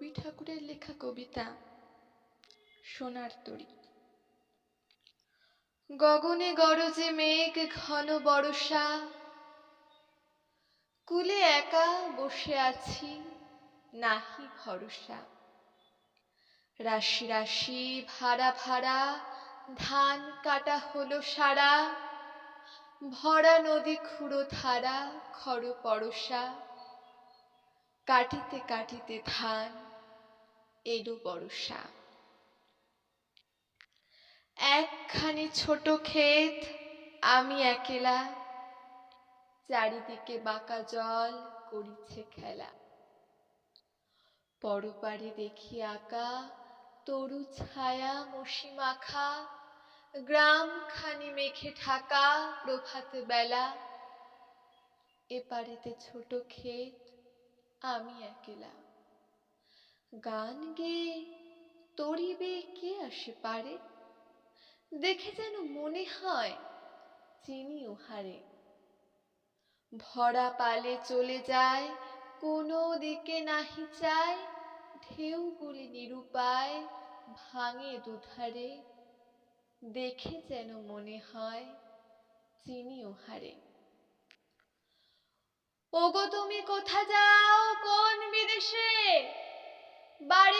রবি ঠাকুরের লেখা কবিতা। সোনার তরী। গগনে গরজে মেঘ ঘন বরষা। কুলে একা বসে আছি, নাহি ভরসা। রাশি রাশি ভাড়া ভাড়া, ধান কাটা হলো সারা। ভরা নদী খুঁড়ো ধারা খর পরশা কাটিতে কাটিতে ধান এলো বর্ষা একখানি ছোট ক্ষেত আমি একেলা, চারিদিকে বাঁকা জল করিছে খেলা। পরপারে দেখি আঁকা, তরু ছায়া মসি মাখা গ্রাম খানি মেঘে ঢাকা প্রভাত বেলা এপারেতে ছোট ক্ষেত আমি একেলা। গান গেয়ে তরিবে কে আসে পারে? দেখে যেন মনে হয় চিনি ওহারে ভরা পালে চলে যায়, কোনো দিকে নাহি চায় ঢেউগুলি নিরুপায় ভাঙে দুধারে। দেখে যেন মনে হয় চিনি ওহারে ওগো তুমি কোথা যাও?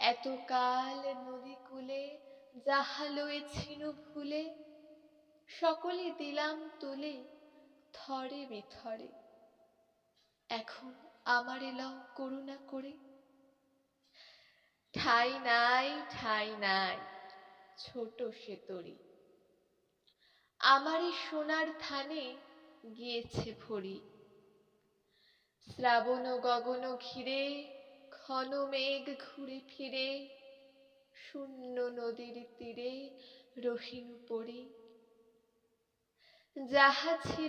এতকাল নদী কূলে যাহা লয়েছিনু ভুলে, সকলে দিলাম তুলে থরে বিথরে। এখন আমারে লও করুণা করে। ঠাই নাই ঠাই নাই, ছোট সে তরি। আমারে সোনার থানে গিয়েছে ভরি। শ্রাবণ গগন ঘিরে ঘন মেঘ ঘুরে ফিরে শূন্য নদীর তীরে রহিনু পড়ি। যাহা ছিল